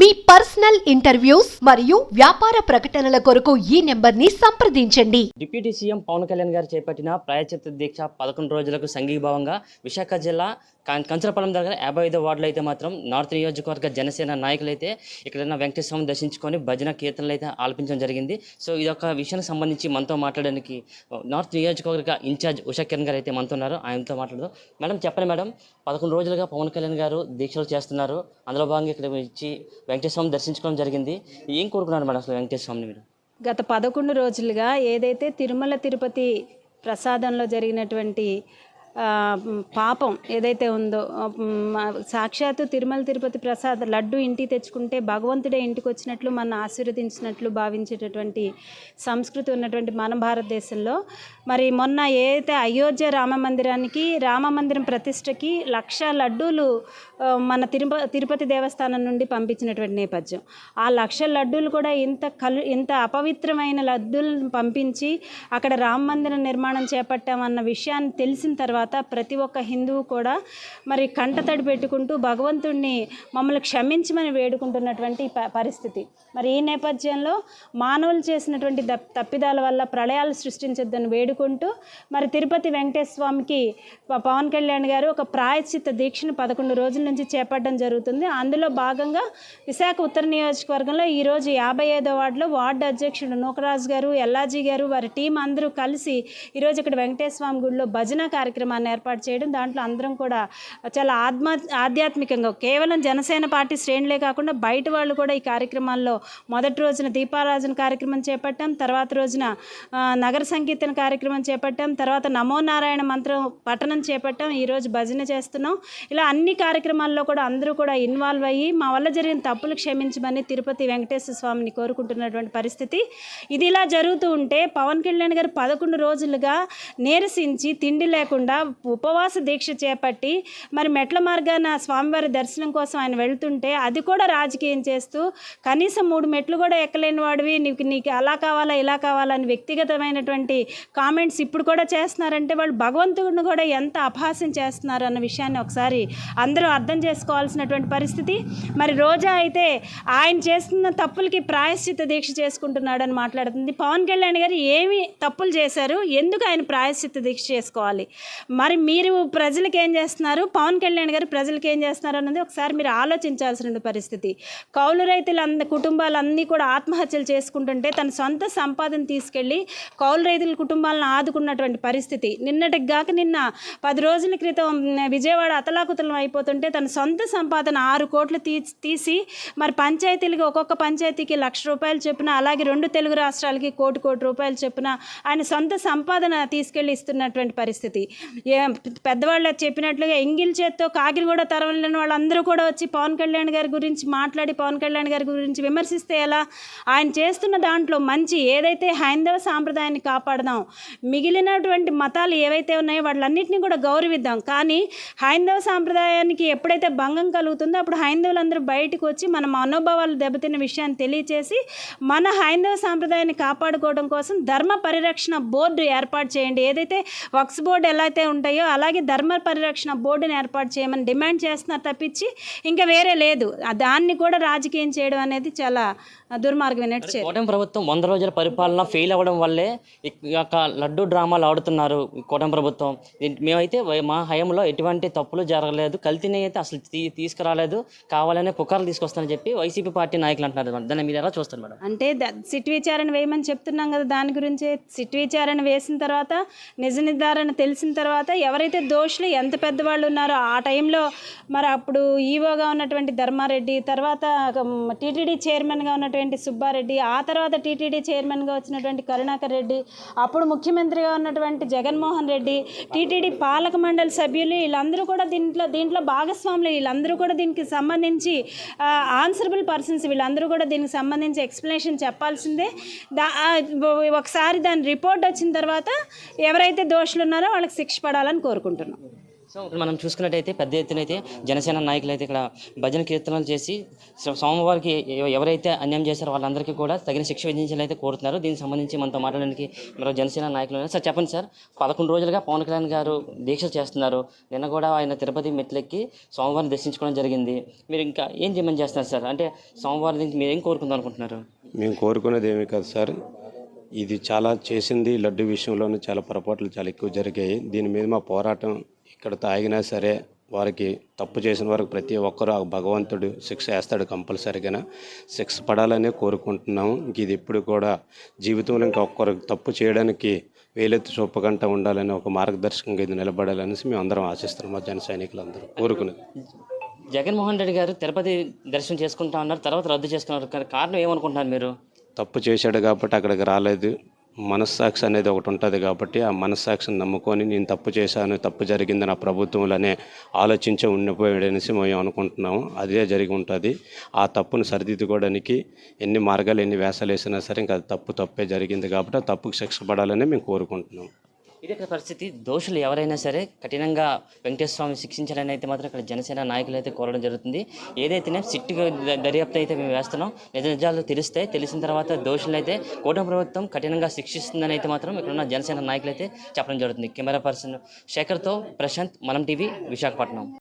మీ personal interviews మరియు వ్యాపార ప్రకటనల కొరకు ఈ నెంబర్ని సంప్రదించండి. డిప్యూటీ సీఎం పవన్ కళ్యాణ్ గారు చేపట్టిన ప్రాయచిత్త దీక్ష పదకొండు రోజులకు సంఘీభావంగా విశాఖ జిల్లా కంచరపాలెం దగ్గర యాభై ఐదో వార్డులు అయితే మాత్రం నార్త్ నియోజకవర్గ జనసేన నాయకులు అయితే ఇక్కడ వెంకటేశ్వరం దర్శించుకొని భజన కీర్తనలు అయితే ఆలపించడం జరిగింది. సో ఇది ఒక విషయానికి సంబంధించి మనతో మాట్లాడడానికి నార్త్ నియోజకవర్గ ఇన్ఛార్జ్ ఉషా కిరణ్ గారు అయితే మనతో ఉన్నారు. ఆయనతో మాట్లాడదాం. మేడం చెప్పండి మేడం. పదకొండు రోజులుగా పవన్ కళ్యాణ్ గారు దీక్షలు చేస్తున్నారు. అందులో భాగంగా ఇక్కడ వచ్చి వెంకటేశ్వరం దర్శించుకోవడం జరిగింది. ఏం కోరుకున్నారు మేడం అసలు వెంకటేశ్వరంని మీరు? గత పదకొండు రోజులుగా ఏదైతే తిరుమల తిరుపతి ప్రసాదంలో జరిగినటువంటి పాపం ఏదైతే ఉందో సాక్షాత్తు తిరుమల తిరుపతి ప్రసాద్ లడ్డు ఇంటికి తెచ్చుకుంటే భగవంతుడే ఇంటికి వచ్చినట్లు మన ఆశీర్వదించినట్లు భావించేటటువంటి సంస్కృతి ఉన్నటువంటి మన భారతదేశంలో. మరి మొన్న ఏదైతే అయోధ్య రామ మందిరానికి రామ మందిరం ప్రతిష్టకి లక్ష లడ్డూలు మన తిరుప తిరుపతి దేవస్థానం నుండి పంపించినటువంటి నేపథ్యం. ఆ లక్ష లడ్డూలు కూడా ఇంత కలు ఇంత అపవిత్రమైన లడ్డూలను పంపించి అక్కడ రామ మందిరం నిర్మాణం చేపట్టామన్న విషయాన్ని తెలిసిన తర్వాత ప్రతి ఒక్క హిందువు కూడా మరి కంటతడి పెట్టుకుంటూ భగవంతుణ్ణి మమ్మల్ని క్షమించమని వేడుకుంటున్నటువంటి ప- పరిస్థితి. మరి ఈ నేపథ్యంలో మానవులు చేసినటువంటి దప్- తప్పిదాల వల్ల ప్రళయాలు సృష్టించొద్దని వేడుకుంటూ మరి తిరుపతి వెంకటేశ్వర స్వామికి పవన్ కళ్యాణ్ గారు ఒక ప్రాయశ్చిత్త దీక్షను పదకొండు రోజుల నుంచి చేపట్టడం జరుగుతుంది. అందులో భాగంగా విశాఖ ఉత్తర నియోజకవర్గంలో ఈరోజు యాభై ఐదో వార్డులో వార్డు అధ్యక్షుడు నూకరాజు గారు ఎల్లాజీ గారు వారి టీం అందరూ కలిసి ఈరోజు ఇక్కడ వెంకటేశ్వర స్వామి గుడిలో భజన కార్యక్రమం కార్యక్రమాన్ని ఏర్పాటు చేయడం దాంట్లో అందరం కూడా చాలా ఆత్మ ఆధ్యాత్మికంగా కేవలం జనసేన పార్టీ శ్రేణులే కాకుండా బయట వాళ్ళు కూడా ఈ కార్యక్రమాల్లో మొదటి రోజున దీపారాజన కార్యక్రమం చేపట్టాం తర్వాత రోజున నగర సంకీర్తన కార్యక్రమం చేపట్టాం తర్వాత నమో నారాయణ మంత్రం పఠనం చేపట్టాం ఈరోజు భజన చేస్తున్నాం. ఇలా అన్ని కార్యక్రమాల్లో కూడా అందరూ కూడా ఇన్వాల్వ్ అయ్యి మా వల్ల జరిగిన తప్పులు క్షమించమని తిరుపతి వెంకటేశ్వర స్వామిని కోరుకుంటున్నటువంటి పరిస్థితి. ఇది ఇలా జరుగుతూ ఉంటే పవన్ కళ్యాణ్ గారు పదకొండు రోజులుగా నీరసించి తిండి లేకుండా ఉపవాస దీక్ష చేపట్టి మరి మెట్ల మార్గాన స్వామివారి దర్శనం కోసం ఆయన వెళ్తుంటే అది కూడా రాజకీయం చేస్తూ కనీసం మూడు మెట్లు కూడా ఎక్కలేని వాడివి నీకు నీకు అలా కావాలా ఇలా కావాలా అని వ్యక్తిగతమైనటువంటి కామెంట్స్ ఇప్పుడు కూడా చేస్తున్నారంటే వాళ్ళు భగవంతుడిని కూడా ఎంత అపహాస్యం చేస్తున్నారు అన్న విషయాన్ని ఒకసారి అందరూ అర్థం చేసుకోవాల్సినటువంటి పరిస్థితి. మరి రోజా అయితే ఆయన చేస్తున్న తప్పులకి ప్రాయశ్చిత దీక్ష చేసుకుంటున్నాడని మాట్లాడుతుంది. పవన్ కళ్యాణ్ గారు ఏమి తప్పులు చేశారు? ఎందుకు ఆయన ప్రాయశ్చిత దీక్ష చేసుకోవాలి? మరి మీరు ప్రజలకు ఏం చేస్తున్నారు? పవన్ కళ్యాణ్ గారు ప్రజలకు ఏం చేస్తున్నారు అన్నది ఒకసారి మీరు ఆలోచించాల్సిన పరిస్థితి. కౌలు రైతులంద కుటుంబాలన్నీ కూడా ఆత్మహత్యలు చేసుకుంటుంటే తన సొంత సంపాదన తీసుకెళ్ళి కౌలు రైతుల కుటుంబాలను ఆదుకున్నటువంటి పరిస్థితి. నిన్నటికి గాక నిన్న పది రోజుల క్రితం విజయవాడ అతలాకుతలం అయిపోతుంటే తన సొంత సంపాదన ఆరు కోట్లు తీ తీసి మరి పంచాయతీలకి ఒక్కొక్క పంచాయతీకి లక్ష రూపాయలు చొప్పున అలాగే రెండు తెలుగు రాష్ట్రాలకి కోటి కోటి రూపాయలు చొప్పున ఆయన సొంత సంపాదన తీసుకెళ్ళి ఇస్తున్నటువంటి పరిస్థితి. ఏ పెద్దవాళ్ళు చెప్పినట్లుగా ఎంగిల్ చేత్తో కాకిని కూడా తరవలేని వాళ్ళందరూ కూడా వచ్చి పవన్ కళ్యాణ్ గారి గురించి మాట్లాడి పవన్ కళ్యాణ్ గారి గురించి విమర్శిస్తే ఎలా? ఆయన చేస్తున్న దాంట్లో మంచి ఏదైతే హైందవ సాంప్రదాయాన్ని కాపాడదాం మిగిలినటువంటి మతాలు ఏవైతే ఉన్నాయో వాళ్ళన్నింటినీ కూడా గౌరవిద్దాం. కానీ హైందవ సాంప్రదాయానికి ఎప్పుడైతే భంగం కలుగుతుందో అప్పుడు హైందవులందరూ బయటకు వచ్చి మన మనోభావాలు దెబ్బతిన్న విషయాన్ని తెలియచేసి మన హైందవ సాంప్రదాయాన్ని కాపాడుకోవడం కోసం ధర్మ పరిరక్షణ బోర్డు ఏర్పాటు చేయండి. ఏదైతే వక్స్ బోర్డు ఎలా అయితే ఉంటాయో అలాగే ధర్మ పరిరక్షణ బోర్డుని ఏర్పాటు చేయమని డిమాండ్ చేస్తున్నారు తప్పించి ఇంకా వేరే లేదు. దాన్ని కూడా రాజకీయం చేయడం అనేది చాలా దుర్మార్గమైనట్టు చే కూటమి ప్రభుత్వం వంద రోజుల పరిపాలన ఫెయిల్ అవ్వడం వల్లే యొక్క లడ్డు డ్రామాలు ఆడుతున్నారు ఈ కూటమి ప్రభుత్వం. మేమైతే మా హయాంలో ఎటువంటి తప్పులు జరగలేదు. కల్తీని అయితే అసలు తీసుకురాలేదు. కావాలనే పుకార్లు తీసుకొస్తానని చెప్పి వైసీపీ పార్టీ నాయకులు అంటున్నారు. దాన్ని మీరు ఎలా చూస్తారు మేడం? అంటే సిట్ విచారణ వేయమని చెప్తున్నాం కదా దాని గురించి. సిట్ విచారణ వేసిన తర్వాత నిజ నిర్ధారణ తెలిసిన తర్వాత తర్వాత ఎవరైతే దోషులు ఎంత పెద్దవాళ్ళు ఉన్నారో ఆ టైంలో మరి అప్పుడు ఈవోగా ఉన్నటువంటి ధర్మారెడ్డి తర్వాత టీటీడీ చైర్మన్గా ఉన్నటువంటి సుబ్బారెడ్డి ఆ తర్వాత టీటీడీ చైర్మన్గా వచ్చినటువంటి కరుణాకర్ రెడ్డి అప్పుడు ముఖ్యమంత్రిగా ఉన్నటువంటి జగన్మోహన్ రెడ్డి టీటీడీ పాలక మండలి సభ్యులు వీళ్ళందరూ కూడా దీంట్లో దీంట్లో భాగస్వాములు వీళ్ళందరూ కూడా దీనికి సంబంధించి ఆన్సరబుల్ పర్సన్స్ వీళ్ళందరూ కూడా దీనికి సంబంధించి ఎక్స్ప్లెనేషన్ చెప్పాల్సిందే. దా ఒకసారి దాని రిపోర్ట్ వచ్చిన తర్వాత ఎవరైతే దోషులు ఉన్నారో వాళ్ళకి శిక్ష పడాలని కోరుకుంటున్నాం. సో మనం చూసుకున్నట్టయితే పెద్ద ఎత్తున అయితే జనసేన నాయకులు అయితే ఇక్కడ భజన కీర్తనలు చేసి సోమవారికి ఎవ- ఎవరైతే అన్యాయం చేశారో వాళ్ళందరికీ కూడా తగిన శిక్ష విధించాలని అయితే కోరుతున్నారు. దీనికి సంబంధించి మనతో మాట్లాడడానికి మరో జనసేన నాయకులు. సార్ చెప్పండి సార్. పదకొండు రోజులుగా పవన్ కళ్యాణ్ గారు దీక్ష చేస్తున్నారు. నిన్న కూడా ఆయన తిరుపతి మెట్లెక్కి సోమవారం దర్శించుకోవడం జరిగింది. మీరు ఇంకా ఏం చేయమని చేస్తున్నారు సార్? అంటే సోమవారం నుంచి మీరు ఏం కోరుకుందాం అనుకుంటున్నారు? మేము కోరుకునేది ఏమీ కాదు సార్. ఇది చాలా చేసింది. లడ్డు విషయంలోనే చాలా పొరపాట్లు చాలా ఎక్కువ జరిగాయి. దీని మీద మా పోరాటం ఇక్కడ తాగినా సరే వారికి తప్పు చేసిన వారికి ప్రతి ఒక్కరూ ఆ భగవంతుడు శిక్ష వేస్తాడు కంపల్సరిగా శిక్ష పడాలనే కోరుకుంటున్నాము. ఇంక ఇది ఎప్పుడు కూడా జీవితంలో ఇంకా ఒక్కరు తప్పు చేయడానికి వేలెత్తి చూపకుండా ఉండాలని ఒక మార్గదర్శకంగా ఇది నిలబడాలనేసి మేము అందరం ఆశిస్తున్నాం. మా జన సైనికులందరూ కోరుకునేది. జగన్మోహన్ రెడ్డి గారు తిరుపతి దర్శనం చేసుకుంటా ఉన్నారు. తర్వాత రద్దు చేసుకున్నారు కానీ కారణం ఏమనుకుంటున్నారు మీరు? తప్పు చేశాడు కాబట్టి అక్కడికి రాలేదు. మనస్సాక్షి అనేది ఒకటి ఉంటుంది కాబట్టి ఆ మనస్సాక్షిని నమ్ముకొని నేను తప్పు చేశాను తప్పు జరిగింది నా ప్రభుత్వంలోనే ఆలోచించే ఉండిపోయాడనేసి మేము అనుకుంటున్నాము. అదే జరిగి ఉంటుంది. ఆ తప్పును సరిదిద్దుకోవడానికి ఎన్ని మార్గాలు ఎన్ని వేసాలు వేసినా సరే ఇంకా తప్పు తప్పే జరిగింది కాబట్టి ఆ తప్పుకు శిక్ష పడాలని మేము కోరుకుంటున్నాం ఇదే పరిస్థితి. దోషులు ఎవరైనా సరే కఠినంగా వెంకటేశ్వర స్వామి శిక్షించాలని అయితే మాత్రం ఇక్కడ జనసేన నాయకులు అయితే కోరడం జరుగుతుంది. ఏదైతేనే సిట్టు దర్యాప్తు అయితే మేము వేస్తున్నాం. నిజ నిజాలు తెలిస్తే తెలిసిన తర్వాత దోషులు అయితే కూటమి ప్రభుత్వం కఠినంగా శిక్షిస్తుందని అయితే మాత్రం ఇక్కడ ఉన్న జనసేన నాయకులు అయితే చెప్పడం జరుగుతుంది. కెమెరా పర్సన్ శేఖర్తో ప్రశాంత్ మనం టీవీ విశాఖపట్నం.